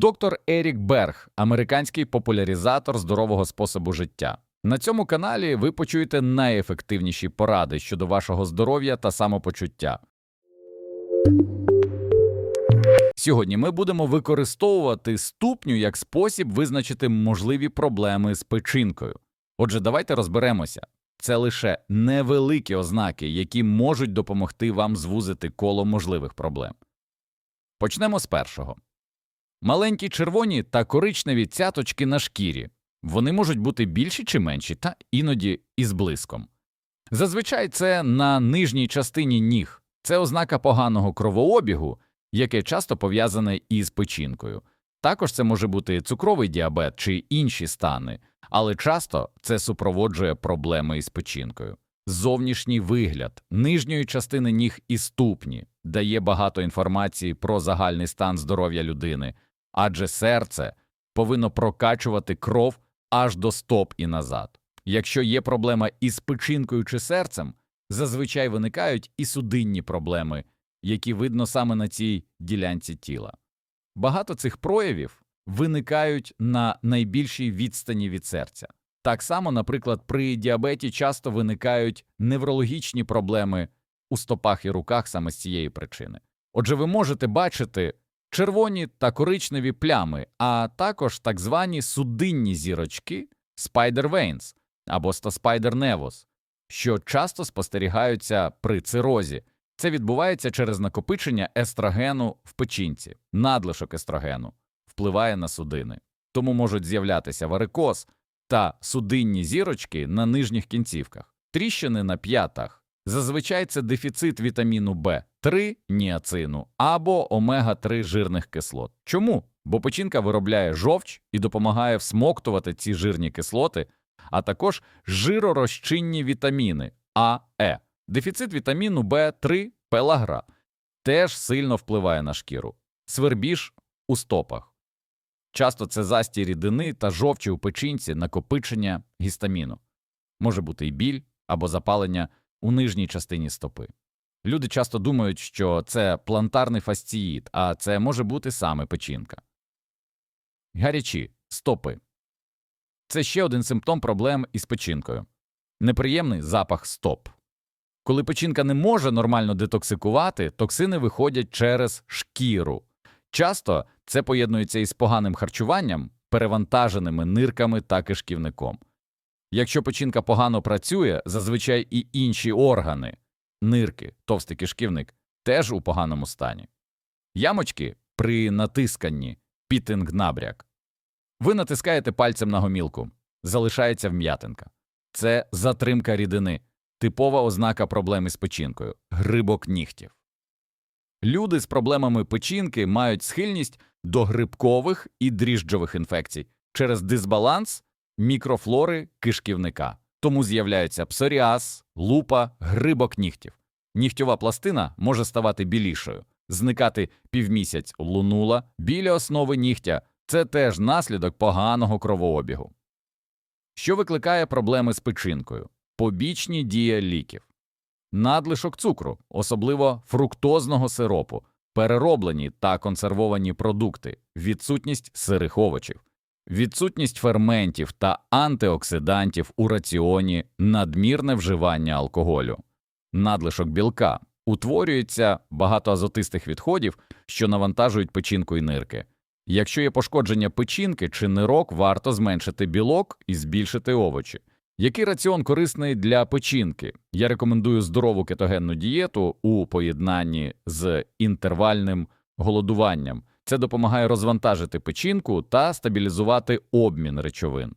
Доктор Ерік Берг, американський популяризатор здорового способу життя. На цьому каналі ви почуєте найефективніші поради щодо вашого здоров'я та самопочуття. Сьогодні ми будемо використовувати ступню як спосіб визначити можливі проблеми з печінкою. Отже, давайте розберемося. Це лише невеликі ознаки, які можуть допомогти вам звузити коло можливих проблем. Почнемо з першого. Маленькі червоні та коричневі цяточки на шкірі. Вони можуть бути більші чи менші, та іноді із блиском. Зазвичай це на нижній частині ніг. Це ознака поганого кровообігу, яке часто пов'язане із печінкою. Також це може бути цукровий діабет чи інші стани, але часто це супроводжує проблеми із печінкою. Зовнішній вигляд нижньої частини ніг і ступні дає багато інформації про загальний стан здоров'я людини, адже серце повинно прокачувати кров аж до стоп і назад. Якщо є проблема із печінкою чи серцем, зазвичай виникають і судинні проблеми, які видно саме на цій ділянці тіла. Багато цих проявів виникають на найбільшій відстані від серця. Так само, наприклад, при діабеті часто виникають неврологічні проблеми у стопах і руках саме з цієї причини. Отже, ви можете бачити червоні та коричневі плями, а також так звані судинні зірочки spider veins або spider nevus, що часто спостерігаються при цирозі. Це відбувається через накопичення естрогену в печінці. Надлишок естрогену впливає на судини, тому можуть з'являтися варикоз та судинні зірочки на нижніх кінцівках, тріщини на п'ятах. Зазвичай це дефіцит вітаміну В3, ніацину або омега-3 жирних кислот. Чому? Бо печінка виробляє жовч і допомагає всмоктувати ці жирні кислоти, а також жиророзчинні вітаміни А, Е. Дефіцит вітаміну В3 пелагра теж сильно впливає на шкіру. Свербіж у стопах. Часто це застій рідини та жовчі у печінці накопичення гістаміну. Може бути і біль або запалення у нижній частині стопи. Люди часто думають, що це плантарний фасціїт, а це може бути саме печінка. Гарячі стопи. Це ще один симптом проблем із печінкою. Неприємний запах стоп. Коли печінка не може нормально детоксикувати, токсини виходять через шкіру. Часто це поєднується із поганим харчуванням, перевантаженими нирками та кишківником. Якщо печінка погано працює, зазвичай і інші органи, нирки, товстий кишківник, теж у поганому стані. Ямочки при натисканні пітинг-набряк. Ви натискаєте пальцем на гомілку, залишається вм'ятинка. Це затримка рідини, типова ознака проблеми з печінкою, грибок нігтів. Люди з проблемами печінки мають схильність до грибкових і дріжджових інфекцій через дисбаланс мікрофлори кишківника. Тому з'являються псоріаз, лупа, грибок нігтів. Нігтьова пластина може ставати білішою, зникати півмісяць лунула біля основи нігтя це теж наслідок поганого кровообігу. Що викликає проблеми з печінкою? Побічні дії ліків, надлишок цукру, особливо фруктозного сиропу, перероблені та консервовані продукти, відсутність сирих овочів, відсутність ферментів та антиоксидантів у раціоні, надмірне вживання алкоголю, надлишок білка, утворюється багато азотистих відходів, що навантажують печінку і нирки. Якщо є пошкодження печінки чи нирок, варто зменшити білок і збільшити овочі. Який раціон корисний для печінки? Я рекомендую здорову кетогенну дієту у поєднанні з інтервальним голодуванням. Це допомагає розвантажити печінку та стабілізувати обмін речовин.